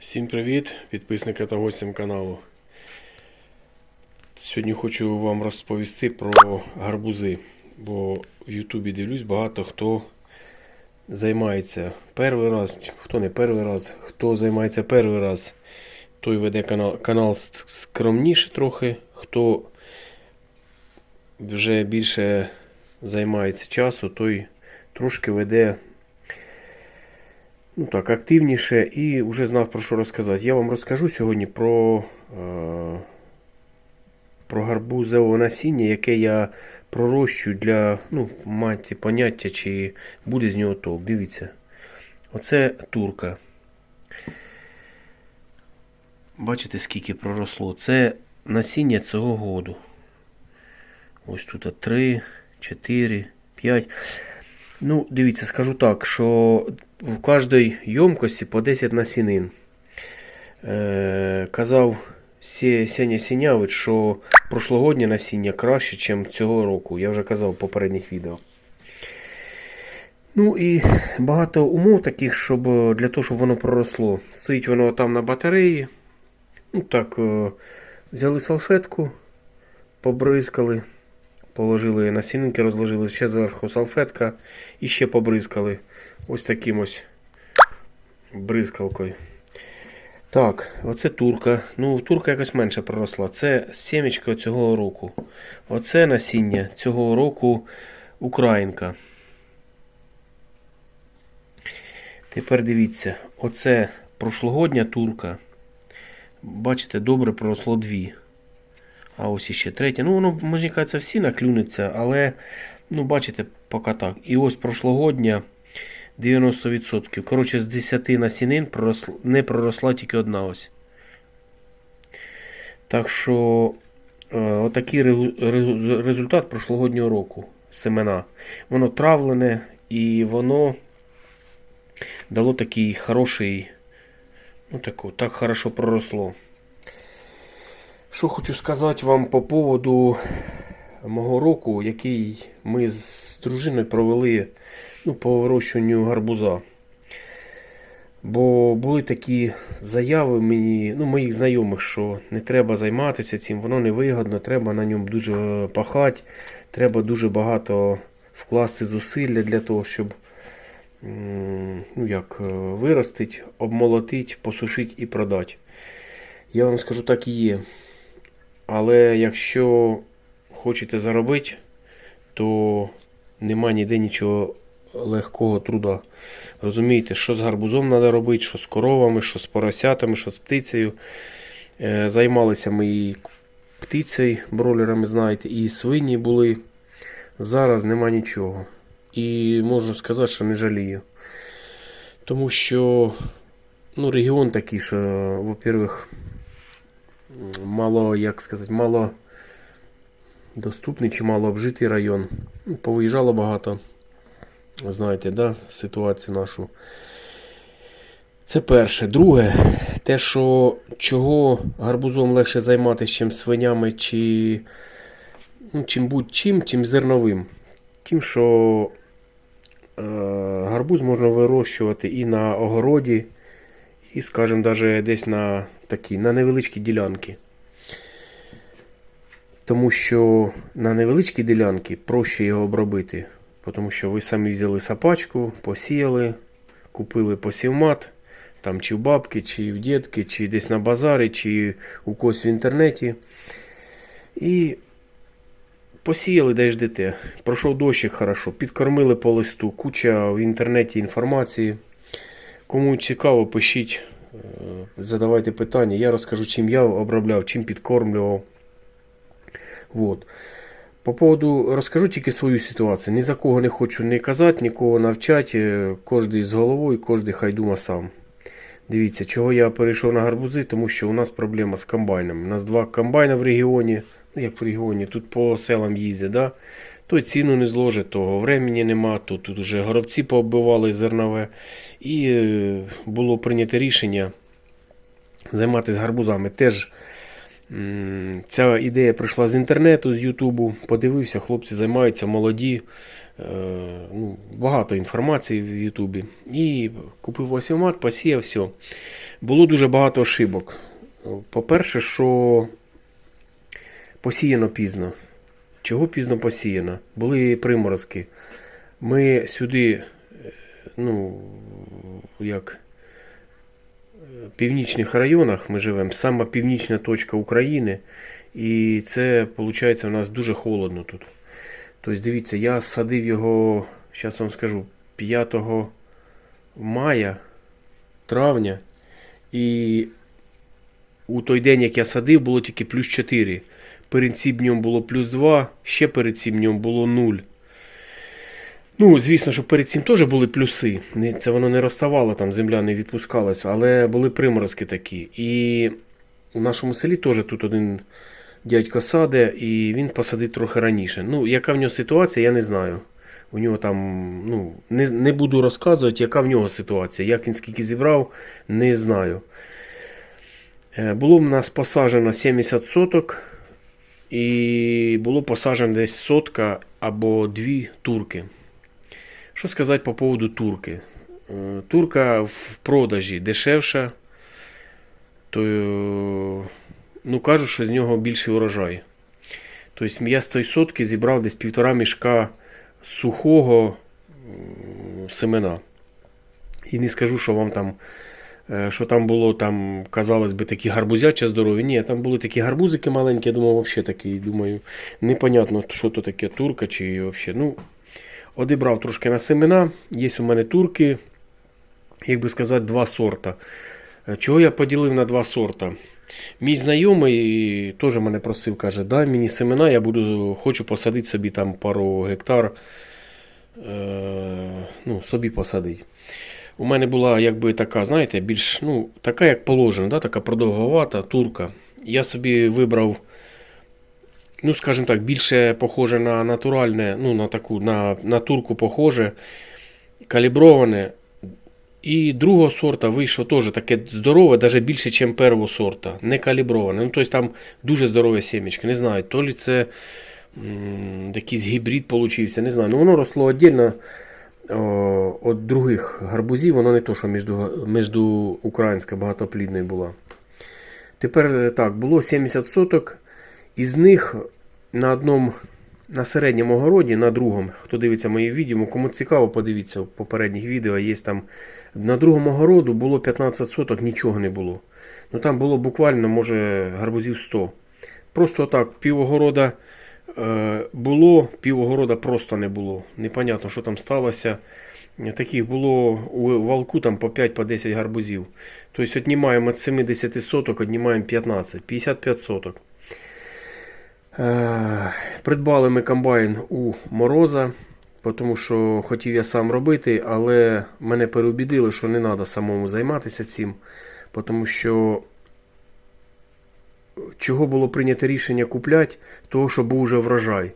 Всім привіт, підписники та гостям каналу. Сьогодні хочу вам розповісти про гарбузи, бо в Ютубі дивлюсь, багато хто займається перший раз, хто не перший раз, хто займається перший раз, той веде канал, канал скромніше трохи, хто вже більше займається часу, той трошки веде ну так, активніше і вже знав про що розказати. Я вам розкажу сьогодні про, е, про гарбузове насіння, яке я пророщу для ну, мати поняття, чи буде з нього толк. Дивіться. Оце турка. Бачите, скільки проросло. Це насіння цього году. Ось тут 3, 4, 5. Ну, дивіться, скажу так, що в кожній ємкості по 10 насінин. Е, казав Сеня Сінявич, що прошлогоднє насіння краще, ніж цього року. Я вже казав в попередніх відео. Ну і багато умов таких, щоб е, для того, щоб воно проросло. Стоїть воно там на батареї. Ну так, е, взяли салфетку, побризкали, положили насінинки, розложили ще зверху салфетка і ще побризкали ось таким ось бризкалкою. Так, оце турка. Ну, турка якось менше проросла. Це сімечка цього року. Оце насіння цього року Українка. Тепер дивіться, оце прошлогодня турка. Бачите, добре проросло дві. А ось іще третя. Ну, воно, мені кажеться, всі наклюнеться, але, ну, бачите, поки так. І ось прошлогодня 90%. Коротше, з 10 насінин проросла, не проросла тільки одна ось. Так що, е, отакий результат прошлогоднього року. Семена. Воно травлене і воно дало такий хороший. Ну, таку, так хорошо проросло. Що хочу сказати вам по поводу мого року, який ми з дружиною провели ну, по вирощуванню гарбуза. Бо були такі заяви мені, ну, моїх знайомих, що не треба займатися цим, воно не вигодно, треба на ньому дуже пахати, треба дуже багато вкласти зусилля для того, щоб ну, як, е, виростити, обмолотити, посушити і продати. Я вам скажу, так і є. Але якщо хочете заробити, то нема ніде нічого легкого труда. Розумієте, що з гарбузом треба робити, що з коровами, що з поросятами, що з птицею. Е, Займалися ми і птицею, бролерами, знаєте, і свині були. Зараз нема нічого. І можу сказати, що не жалію. Тому що ну, регіон такий, що, во-первых, мало, як сказати, мало доступний чи мало обжитий район. Ну, Повиїжджало багато. Знаєте, да, ситуацію нашу. Це перше. Друге, те, що чого гарбузом легше займатися, чим свинями, чи ну, чим будь-чим, чим зерновим. Тим, що е, гарбуз можна вирощувати і на огороді, і, скажімо, навіть десь на такі, на невеличкі ділянки. Тому що на невеличкі ділянки проще його обробити. Тому що ви самі взяли сапачку, посіяли, купили посівмат, там чи в бабки, чи в дітки, чи десь на базарі, чи у когось в інтернеті. І посіяли, де ждете. Пройшов дощик хорошо, підкормили по листу, куча в інтернеті інформації. Кому цікаво, пишіть, е, задавайте питання. Я розкажу, чим я обробляв, чим підкормлював. Вот. По поводу розкажу тільки свою ситуацію. Ні за кого не хочу не казати, нікого навчати. Кожен з головою, кожен хай дума сам. Дивіться, чого я перейшов на гарбузи, тому що у нас проблема з комбайном. У нас два комбайна в регіоні. Ну як в регіоні, тут по селам їздять. Да? То ціну не зложить, того времени нема, то тут вже горобці пооббивали зернове. І е, було прийнято рішення займатися гарбузами. Теж Ця ідея прийшла з інтернету, з Ютубу. Подивився, хлопці займаються молоді. Е, ну, багато інформації в Ютубі. І купив осівмат, посіяв все. було дуже багато ошибок. По-перше, що посіяно пізно. Чого пізно посіяно? Були приморозки. Ми сюди, е, ну, як е, північних районах ми живемо, сама північна точка України. І це, виходить, у нас дуже холодно тут. Тобто, дивіться, я садив його, зараз вам скажу, 5 мая, травня. І у той день, як я садив, було тільки плюс 4. Перед цим днем було плюс 2, ще перед цим днем було 0. Ну, звісно, що перед цим теж були плюси. Це воно не розставало, там земля не відпускалася, але були приморозки такі. І у нашому селі теж тут один дядько саде, і він посадив трохи раніше. Ну, яка в нього ситуація, я не знаю. У нього там, ну, не, не буду розказувати, яка в нього ситуація. Як він скільки зібрав, не знаю. Е, Було в нас посаджено 70 соток, і було посаджено десь сотка або дві турки. Що сказати по поводу турки? Е, Турка в продажі дешевша, то е, ну, кажуть, що з нього більший урожай. Тобто я з тої сотки зібрав десь півтора мішка сухого семена. І не скажу, що вам там, що там було, там, казалось би, такі гарбузячі здорові. Ні, там були такі гарбузики маленькі, я думав, взагалі такі, думаю, непонятно, що то таке турка чи взагалі. Ну, одібрав трошки на семена. Є у мене турки, як би сказати, два сорта. Е, Чого я поділив на два сорта? Мій знайомий теж мене просив, каже, дай мені семена, я буду, хочу посадити собі там пару гектар. Е, ну, собі посадити. У мене була якби така, знаєте, більш ну, така, як положено, да, така продовговата турка. Я собі вибрав, ну, скажімо так, більше похоже на натуральне, ну, на таку, на, на турку похоже, каліброване. І другого сорта вийшло теж таке здорове, навіть більше, ніж першого сорта. Не каліброване. Ну, тобто там дуже здорове сімечко. Не знаю, то ли це м, якийсь гібрид получився, не знаю. Ну, воно росло віддільно від других гарбузів, воно не то, що між, між українська багатоплідною була. Тепер е, так, було 70 соток, із них на одному, на середньому городі, на другому, хто дивиться мої відео, кому цікаво, подивіться в попередніх відео, є там на другому городу було 15 соток, нічого не було. Ну там було буквально, може, гарбузів 100. Просто так, півогорода е, було, півогорода просто не було. Непонятно, що там сталося. Таких було у валку там по 5 по 10 гарбузів. Тобто віднімаємо від 70 соток, віднімаємо 15, 55 соток. Е, Придбали ми комбайн у Мороза, тому що хотів я сам робити, але мене переубідили, що не треба самому займатися цим, тому що чого було прийнято рішення купляти, того, що був вже врожай.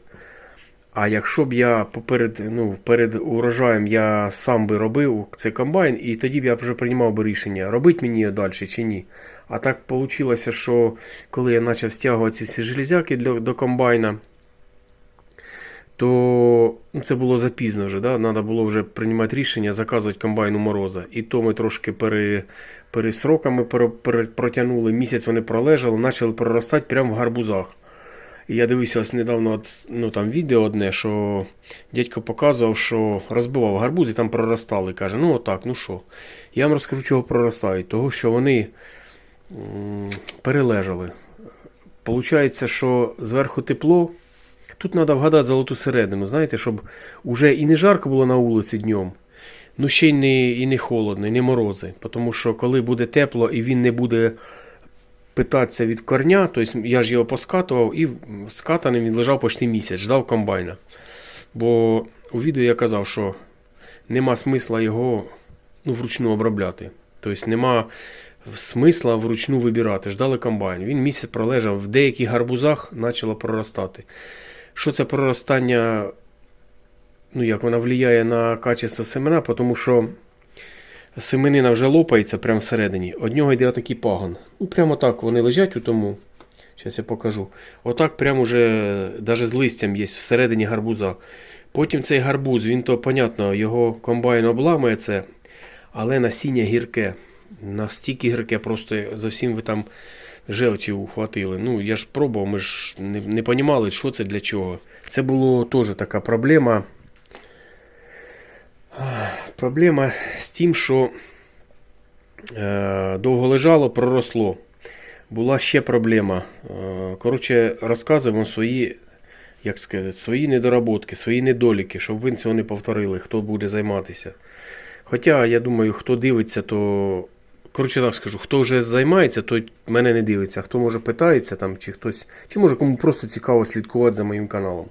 А якщо б я поперед, ну, перед урожаєм я сам би робив цей комбайн, і тоді б я вже приймав би рішення, робити мені далі чи ні. А так вийшло, що коли я почав стягувати всі железяки для, до комбайна, то це було запізно вже. Да? Треба було вже приймати рішення, заказувати комбайн у мороза. І то ми трошки пере, пересроками пере, пере, протягнули, місяць вони пролежали, почали проростати прямо в гарбузах. І я дивився ось недавно ну, там відео одне, що дядько показував, що розбивав гарбуз і там проростали. Каже, ну отак, ну що. Я вам розкажу, чого проростають. Того, що вони перележали. Получається, що зверху тепло. Тут треба вгадати золоту середину, знаєте, щоб уже і не жарко було на вулиці днем, ну ще й не, і не холодно, і не морози. Тому що коли буде тепло і він не буде питатися від корня, тобто я ж його поскатував і скатаним він лежав почти місяць, ждав комбайна. Бо у відео я казав, що нема смисла його ну, вручну обробляти. Тобто нема смисла вручну вибирати. Ждали комбайн. Він місяць пролежав, в деяких гарбузах почало проростати. Що це проростання, ну як вона впливає на качество семена, тому що семенина вже лопається прямо всередині. Од нього йде отакий пагон. Ну, прямо так вони лежать у тому. Зараз я покажу. Отак прямо вже навіть з листям є всередині гарбуза. Потім цей гарбуз, він то, понятно, його комбайн обламує це, але насіння гірке. Настільки гірке, просто зовсім ви там желчі ухватили. Ну, я ж пробував, ми ж не, не розуміли, що це для чого. Це було теж така проблема. Проблема з тим, що е, довго лежало, проросло. Була ще проблема. Е, коротше, розказуємо свої, як сказати, свої недоработки, свої недоліки, щоб ви цього не повторили, хто буде займатися. Хоча, я думаю, хто дивиться, то. Коротше, так скажу, хто вже займається, той мене не дивиться. Хто може питається там, чи хтось, чи може кому просто цікаво слідкувати за моїм каналом.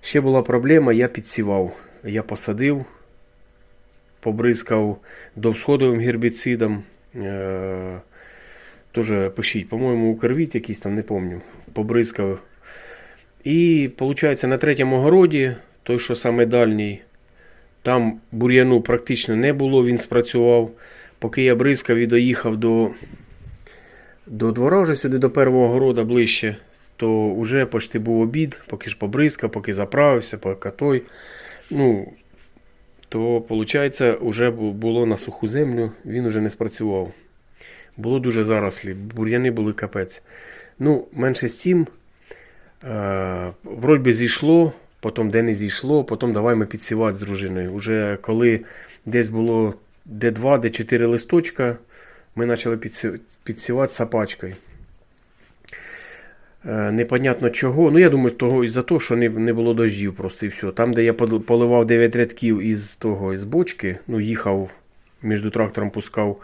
Ще була проблема, я підсівав. Я посадив, побризкав довсходовим гербіцидом. Е- Тоже пишіть, по-моєму, укрвіт якийсь там, не пам'ятаю, побризкав. І, виходить, на третьому городі, той, що саме дальній, там бур'яну практично не було, він спрацював. Поки я бризкав і доїхав до, до двора, вже сюди до першого города ближче, то вже почти був обід, поки ж побризкав, поки заправився, поки той. Ну, то, виходить, вже було на суху землю, він вже не спрацював. Було дуже зарослі, бур'яни були капець. Ну, менше з цим, е, вроді би зійшло, потім де не зійшло, потім давай ми підсівати з дружиною. Уже коли десь було де 2, де 4 листочка, ми почали підсівати сапачкою. Е, Непонятно чого. Ну, я думаю, того із-за того, що не, не було дождів просто і все. Там, де я поливав 9 рядків із того із бочки, ну, їхав між трактором, пускав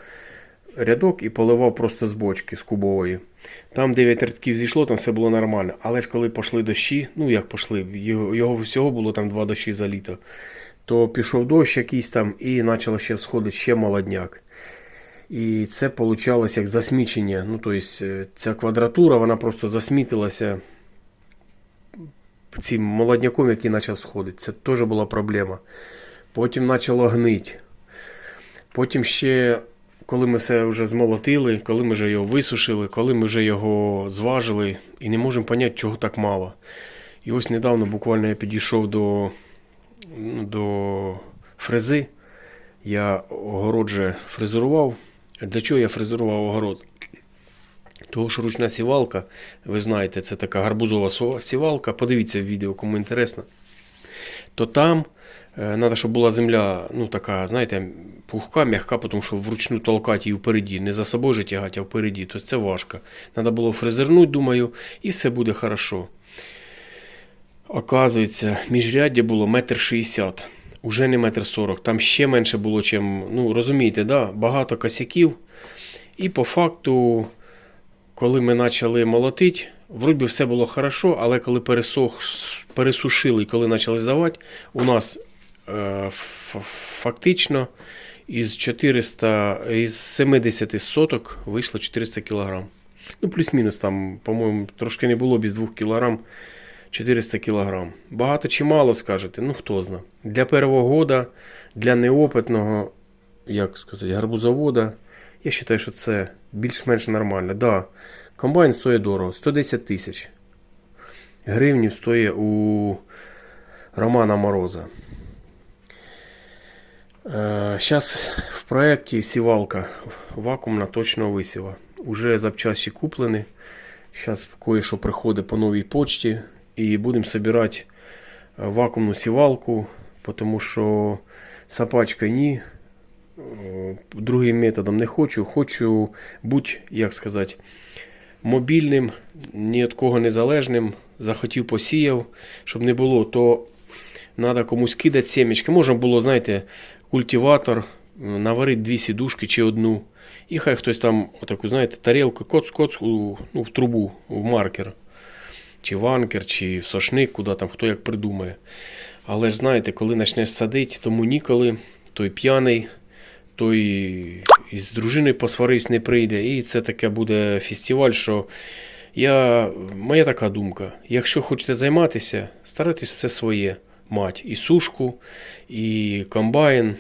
рядок і поливав просто з бочки, з кубової. Там 9 рядків зійшло, там все було нормально. Але ж коли пішли дощі, ну як пішли, його, його всього було там 2 дощі за літо, то пішов дощ якийсь там і почало ще сходити ще молодняк. І це вийшло як засмічення. Ну, тобто, ця квадратура вона просто засмітилася цим молодняком, який почав сходити. Це теж була проблема. Потім почало гнити. Потім ще, коли ми все вже змолотили, коли ми вже його висушили, коли ми вже його зважили і не можемо зрозуміти, чого так мало. І ось недавно буквально я підійшов до, до фрези. Я огород же фрезерував. Для чого я фрезерував огород? Того, що ручна сівалка, ви знаєте, це така гарбузова сівалка. Подивіться відео, кому інтересно. То там треба, щоб була земля, ну така, знаєте, пухка, м'яка, тому що вручну толкати її впереді, не за собою же тягати, а впереді. Тобто це важко. Треба було фрезернути, думаю, і все буде хорошо. Оказується, міжряддя було метр шістдесят. Уже не метр сорок. Там ще менше було, чим, ну розумієте, да? багато косяків. І по факту, коли ми почали молотити, вроді все було хорошо, але коли пересох, пересушили і коли почали здавати, у нас е, фактично із 400, із 70 соток вийшло 400 кг. Ну, плюс-мінус там, по-моєму, трошки не було без 2 кг. 400 кг. Багато чи мало скажете? Ну хто зна. Для першого года, для неопитного, як сказати, гарбузовода, я вважаю, що це більш-менш нормально. Да, комбайн стоїть дорого, 110 тисяч. Гривнів стоїть у Романа Мороза. Зараз в проєкті сівалка вакуумна точного висіва. Уже запчасті куплені. Зараз кое-що приходить по новій почті. І будемо збирати вакуумну сівалку, тому що сапачка ні. Другим методом не хочу. Хочу бути, як сказати, мобільним, ні від кого незалежним. Захотів посіяв, щоб не було, то треба комусь кидати сімечки. Можна було, знаєте, культиватор, наварити дві сідушки чи одну. І хай хтось там, отаку, знаєте, тарілку, коц-коц ну, в трубу, в маркер чи в анкер, чи в сошник, куди там хто як придумає. Але ж знаєте, коли почнеш садити, тому ніколи той п'яний, той із дружиною посварився, не прийде. І це таке буде фестиваль, що я, моя така думка. Якщо хочете займатися, старайтесь все своє мати. І сушку, і комбайн,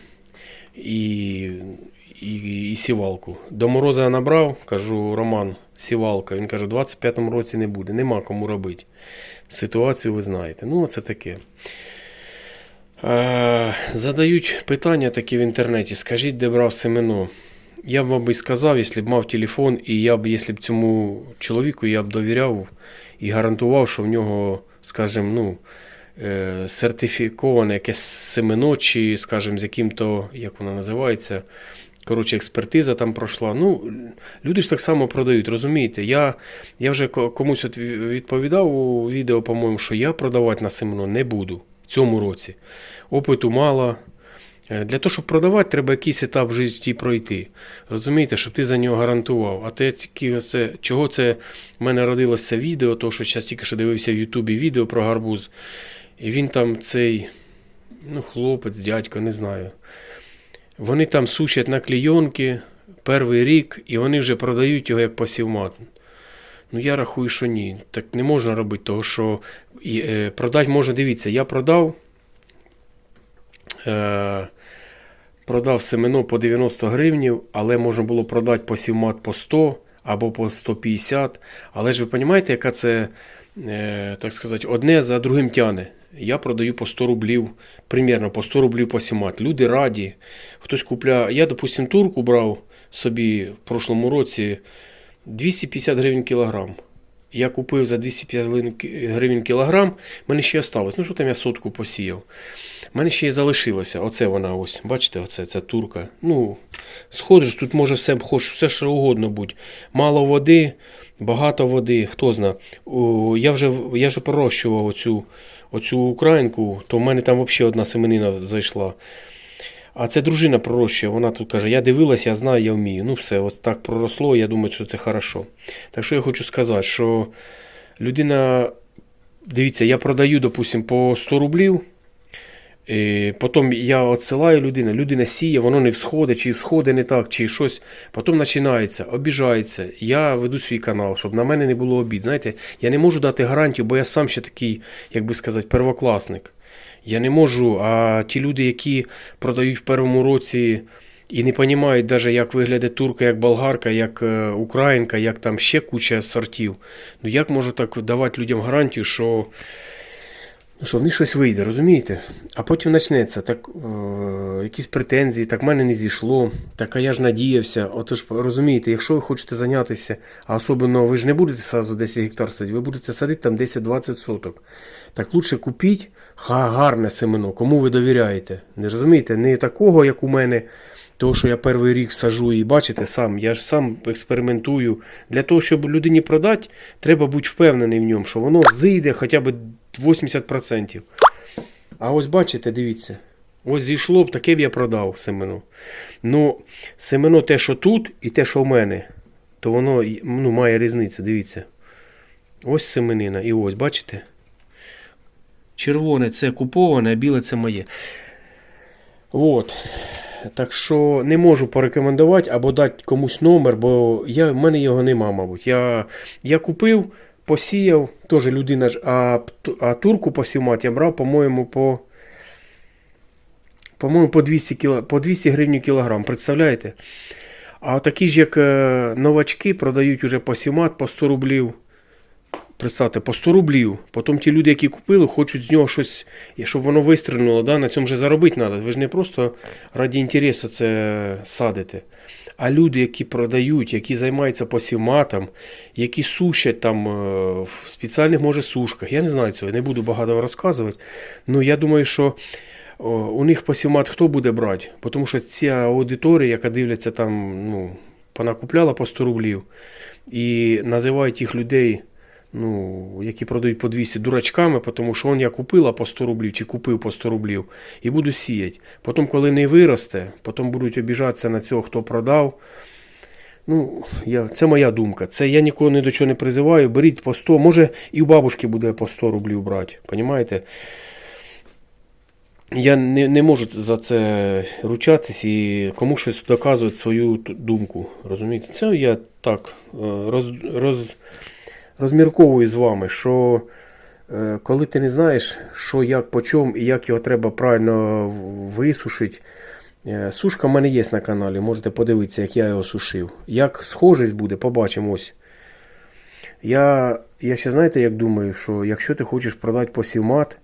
і, і, і сівалку. До мороза я набрав, кажу, Роман, сівалка. Він каже, в 25-му році не буде, нема кому робити. Ситуацію ви знаєте. Ну, це таке. Е, задають питання такі в інтернеті. Скажіть, де брав семено. я б вам би сказав, якщо б мав телефон, і я б, якщо б цьому чоловіку я б довіряв і гарантував, що в нього, скажімо, ну, е, сертифіковане якесь семено, чи, скажімо, з яким-то, як воно називається, коротше, експертиза там пройшла. Ну, люди ж так само продають, розумієте? Я, я вже комусь от відповідав у відео, по-моєму, що я продавати на семено не буду в цьому році. Опиту мало. Е, Для того, щоб продавати, треба якийсь етап в житті пройти. Розумієте, щоб ти за нього гарантував. А те оце, чого це в мене родилося відео, то що зараз тільки що дивився в Ютубі відео про гарбуз. І він там цей, ну, хлопець, дядько, не знаю. Вони там сушать на клійонки перший рік, і вони вже продають його як посівмат. Ну, я рахую, що ні. Так не можна робити, того що е, продати можна, дивіться, я продав. Е, продав семено по 90 гривнів, але можна було продати посівмат по 100 або по 150. Але ж ви розумієте, яка це, е, так сказати, одне за другим тяне. Я продаю по 100 рублів, примерно по 100 рублів посівмат. Люди раді. Хтось купляє. Я, допустим, турку брав собі в прошлому році 250 гривень кілограм. Я купив за 250 гривень кілограм, мене ще осталось. Ну що там я сотку посіяв. У мене ще й залишилося. Оце вона ось. Бачите, оце ця турка. Ну, сходиш, тут може все, хоч все що угодно бути. Мало води, багато води, хто зна. О, я вже я вже пророщував оцю, оцю українку, то в мене там взагалі одна семенина зайшла. А це дружина пророщує, вона тут каже, я дивилася, я знаю, я вмію. Ну все, от так проросло, я думаю, що це хорошо. Так що я хочу сказати, що людина, дивіться, я продаю, допустим, по 100 рублів. Потім я відсилаю людину, людина сіє, воно не всходить, чи всходить не так, чи щось. Потім починається, обіжається. Я веду свій канал, щоб на мене не було обід. Знаєте, я не можу дати гарантію, бо я сам ще такий, як би сказати, первокласник. Я не можу, а ті люди, які продають в першому році і не розуміють, навіть, як виглядає турка, як болгарка, як е, українка, як там ще куча сортів. Ну як можу так давати людям гарантію, що, що в них щось вийде, розумієте? А потім почнеться так, е, якісь претензії, так в мене не зійшло, так а я ж надіявся. Отож, розумієте, якщо ви хочете зайнятися, а особливо ви ж не будете сразу 10 гектар садити, ви будете садити там 10-20 соток. Так лучше купіть га- гарне семено, кому ви довіряєте. Не розумієте, не такого, як у мене. Того, що я перший рік сажу і бачите сам, я ж сам експериментую. Для того, щоб людині продати, треба бути впевнений в ньому, що воно зійде хоча б 80%. А ось бачите, дивіться. Ось зійшло б, таке б я продав семено. Ну, семено те, що тут, і те, що в мене, то воно ну, має різницю, дивіться. Ось семенина, і ось, бачите? Червоне це куповане, а біле це моє. От. Так що не можу порекомендувати або дати комусь номер, бо я, в мене його нема, мабуть. Я, я купив, посіяв, теж людина ж, а, а турку посівмат я брав, по-моєму, по. По-моєму, по 200, кіло, по 200 гривень кілограм, представляєте? А такі ж, як е, новачки, продають уже посівмат по 100 рублів. Представте, по 100 рублів. Потім ті люди, які купили, хочуть з нього щось, щоб воно вистрільнуло, да? на цьому вже заробити треба. Ви ж не просто раді інтересу це садите. А люди, які продають, які займаються посівматом, які сушать там е, в спеціальних може сушках. Я не знаю цього, не буду багато розказувати. Ну я думаю, що у них посівмат хто буде брати? Тому що ця аудиторія, яка дивляться там, ну, понакупляла по 100 рублів і називають тих людей ну, які продають по 200 дурачками, тому що он я купила по 100 рублів чи купив по 100 рублів і буду сіяти. Потім, коли не виросте, потім будуть обіжатися на цього, хто продав. Ну, я, це моя думка. Це я нікого ні до чого не призиваю. Беріть по 100, може і у бабушки буде по 100 рублів брати. Понімаєте? Я не, не можу за це ручатись і кому щось доказувати свою думку. Розумієте? Це я так е, роз, роз, розмірковую з вами, що е, коли ти не знаєш, що як по чому і як його треба правильно висушити. Е, Сушка в мене є на каналі, можете подивитися, як я його сушив. Як схожість буде, побачимо ось. Я, я ще знаєте, як думаю, що якщо ти хочеш продати посівмат,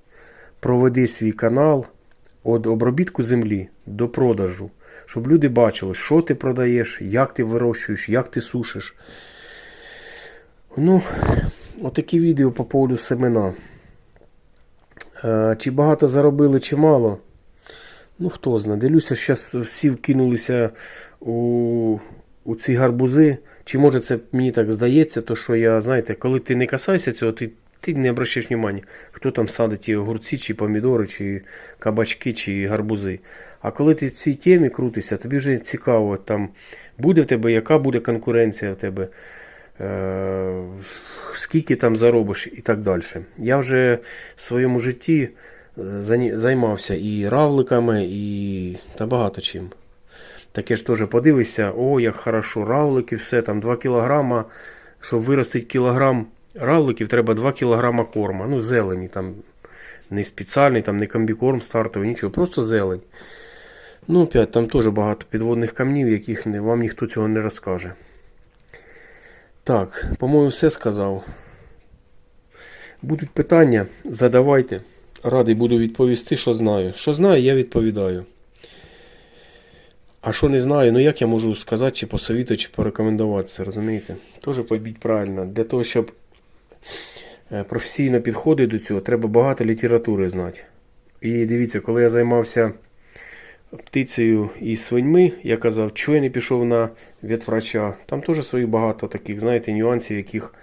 проведи свій канал від обробітку землі до продажу. Щоб люди бачили, що ти продаєш, як ти вирощуєш, як ти сушиш. Ну, отакі відео по поводу семена. Е, Чи багато заробили, чи мало. Ну, хто знає. Дивлюся, зараз всі вкинулися у, у ці гарбузи. Чи може це мені так здається, то що я, знаєте, коли ти не касаєшся цього, ти, ти не обращаєш уваги, хто там садить ті огурці, чи помідори, чи кабачки, чи гарбузи. А коли ти в цій темі крутишся, тобі вже цікаво, там буде в тебе, яка буде конкуренція в тебе, скільки там заробиш і так далі. Я вже в своєму житті е, займався і равликами, і та багато чим. Таке ж теж подивишся, о, як хорошо, равлики, все, там 2 кілограма, щоб виростити кілограм равликів, треба 2 кілограма корма. Ну, зелені, там не спеціальний, там не комбікорм стартовий, нічого, просто зелень. Ну, опять, там теж багато підводних камнів, яких вам ніхто цього не розкаже. Так, по-моєму, все сказав. Будуть питання, задавайте. Радий буду відповісти, що знаю. Що знаю, я відповідаю. А що не знаю, ну як я можу сказати, чи посовітувати, чи порекомендувати це, розумієте? Теж побіть правильно. Для того, щоб е, професійно підходити до цього, треба багато літератури знати. І дивіться, коли я займався птицею і свиньми, я казав, що я не пішов на ветврача. Там теж свої багато таких, знаєте, нюансів, яких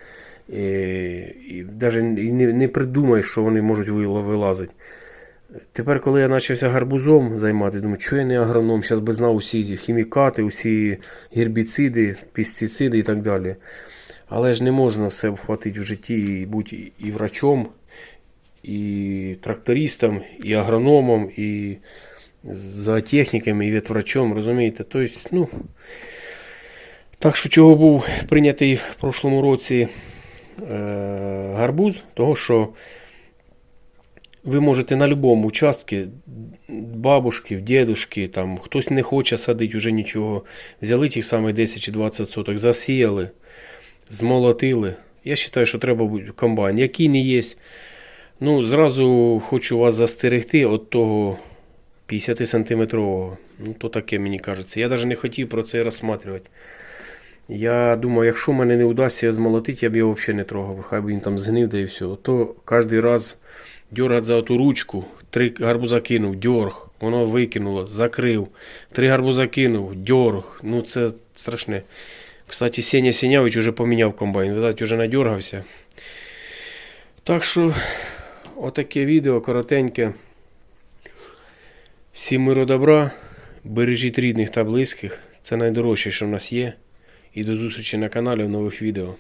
е, і навіть не, не придумаєш, що вони можуть вилазити. Тепер, коли я почався гарбузом займатися, думаю, що я не агроном, зараз би знав усі хімікати, усі гербіциди, пестициди і так далі. Але ж не можна все вхватити в житті і бути і врачом, і трактористом, і агрономом, і зоотехніком, і ветврачом, розумієте? Тобто, ну, так що чого був прийнятий в прошлому році е, гарбуз, того що ви можете на будь-якому участку бабушки, дедушки, там хтось не хоче садити вже нічого. Взяли ті самі 10 чи 20 соток, засіяли, змолотили. Я вважаю, що треба бути комбайн. Який не є. Ну, зразу хочу вас застерегти від того 50 сантиметрового. Ну, то таке мені кажеться. Я навіть не хотів про це розсматривати. Я думаю, якщо мене не вдасться змолотити, я б його взагалі не трогав. Хай би він там згнив, да і все. То кожен раз дергати за ту ручку, три гарбуза кинув, дьорг, воно викинуло, закрив. Три гарбуза кинув, дьорг. Ну це страшне. Кстати, Сеня Сінявич вже поміняв комбайн. Видать, вже надергався. Так що, отаке відео коротеньке. Всім миру добра. Бережіть рідних та близьких. Це найдорожче, що в нас є. І до зустрічі на каналі в нових відео.